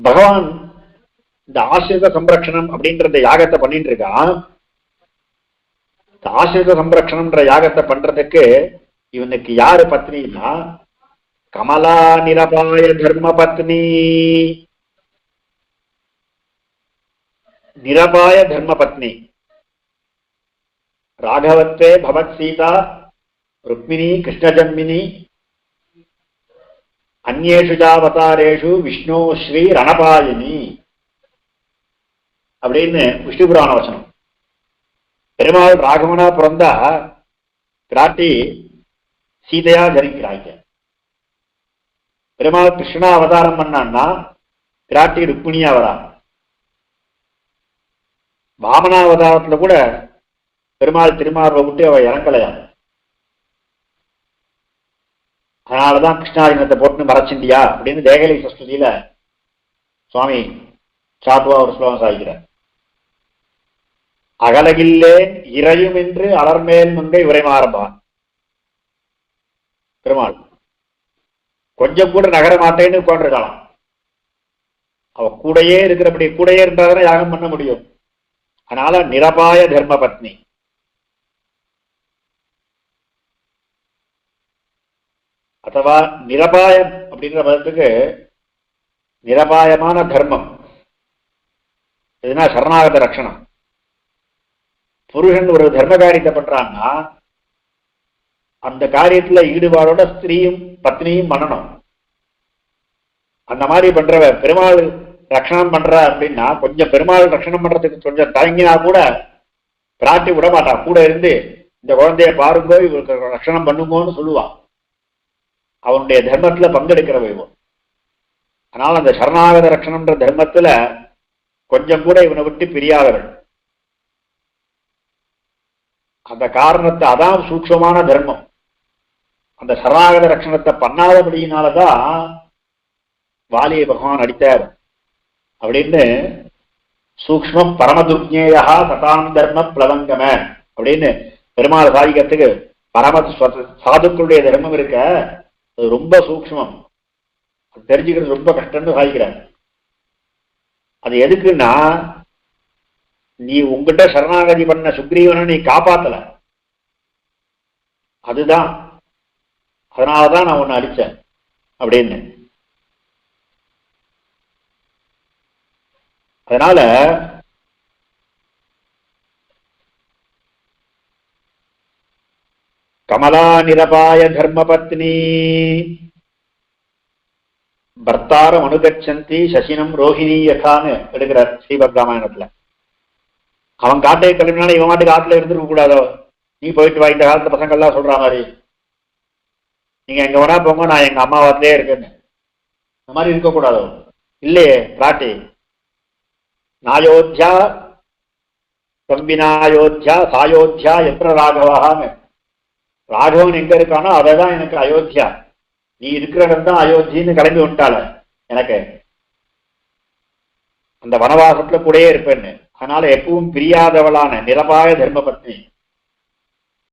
பகவான் இந்த ஆசிரித சம்ரக்ஷணம் அப்படின்ற இந்த யாகத்தை பண்ணிட்டு இருக்கான் இந்த ஆசிரித சம்ரக்ஷணம்ன்ற யாகத்தை பண்றதுக்கு இவனுக்கு யாரு பத்னின்னா கமலா நிரபாய தர்ம பத்னி. நிரபாய தர்ம பத்னி. ராகவத்வே பவத் சீதா ருக்மிணி கிருஷ்ணஜன்மினி அந்நேஷு ஜாவதாரேஷு விஷ்ணு ஸ்ரீ ரணபாயினி அப்படின்னு விஷ்ணு புராண வசனம். பெருமாள் ராகவனா பிறந்தா பிராட்டி சீதையா ஜனிக்கிறாங்க. பெருமாள் கிருஷ்ணா அவதாரம் பண்ணான்னா பிராட்டி ருக்மிணியா வரா வாமனாவதாரத்துல கூட பெருமாள் திருமார்பை விட்டு அவள் இறங்கலையான் அதனாலதான் கிருஷ்ணாரினத்தை போட்டு மறைச்சிண்டியா அப்படின்னு தேகலை சஸ்துதியில சுவாமி சாத்துவா ஒரு ஸ்லோகம் சாதிக்கிறார். அகலகில்லேன் இறையும் என்று அலர்மேல் மங்கை உரைமாறம்பான் பெருமாள் கொஞ்சம் கூட நகர மாட்டேன்னு உட்காந்துருக்கலாம் அவ கூடையே இருக்கிறபடி கூடையே இருந்தாதானே யாகம் பண்ண முடியும். அதனால நிரபாய தர்ம பத்னி அத்தவா நிரபாயம் அப்படிங்கிற பதத்துக்கு நிரபாயமான தர்மம். எதுனா சரணாகத ரட்சணம் புருஷன் ஒரு தர்ம காரியத்தை பண்றான்னா அந்த காரியத்துல ஈடுபாடோட ஸ்திரீயும் பத்னியும் பண்ணணும். அந்த மாதிரி பண்றவ பெருமாள் ரட்சணம் பண்ற அப்படின்னா கொஞ்சம் பெருமாள் ரட்சணம் பண்றதுக்கு கொஞ்சம் தயங்கினா கூட பிராட்டி விட மாட்டான் கூட இருந்து இந்த குழந்தைய பாருங்கோ இவருக்கு ரட்சணம் பண்ணுங்கோன்னு சொல்லுவான் அவனுடைய தர்மத்துல பங்கெடுக்கிற வைபவம் அதனால அந்த சரணாகத ரட்சணம்ன்ற தர்மத்துல கொஞ்சம் கூட இவனை விட்டு பிரியாதவன் அந்த காரணத்தை அதான் சூக்ஷமான தர்மம். அந்த சரணாகத ரட்சணத்தை பண்ணாதபடியினாலதான் வாலியை பகவான் அடித்தார் அப்படின்னு சூக்ஷ்மம் பரமதுர்ஜேயா ததாம் தர்ம பிளவங்கம அப்படின்னு பெருமாள் சாதிக்கிறதுக்கு பரம சாதுக்களுடைய தர்மம் இருக்க? ரொம்ப சூக்ஷ்மம். அது தெரிஞ்சுக்கிறது ரொம்ப கஷ்டம்னு சாதிக்கிறார். அது எதுக்குன்னா நீ உங்ககிட்ட சரணாகதி பண்ண சுக்ரீவனை நீ காப்பாத்தல. அதுதான். அதனாலதான் நான் உன்னை அடிச்சேன். அப்படின்னு. அதனால கமலா நிரபாய தர்மபத்னி. பர்த்தாரம் அனுகச்சந்தி சசினம் ரோஹிணி யதான்னு எடுக்கிறார் ஸ்ரீபத் ராமாயணத்துல அவன் காட்டை கிளம்பினாலும் இவன் மாட்டுக்கு ஆத்துல இருந்துருக்க கூடாதோ நீ போயிட்டு வா இந்த காலத்து பசங்கள்லாம் சொல்ற மாதிரி. நீங்க எங்க வேணா போங்க நான் எங்க அம்மா வாத்திலே இருக்கேன்னு. இந்த மாதிரி இருக்கக்கூடாதோ? இல்லையே பிராட்டி. நாயோத்தியா தம்பினாயோத்தியா சாயோத்தியா எத்திர ராகவான்னு ராகவன் எங்க இருக்கானோ அததான் எனக்கு அயோத்தியா. நீ இருக்கிற இடம் தான் அயோத்தின்னு கிளம்பி விட்டாள எனக்கு. அந்த வனவாசத்துல கூடயே இருப்பேன்னு. அதனால எப்பவும் பிரியாதவளான நிரபாய தர்மபத்னி.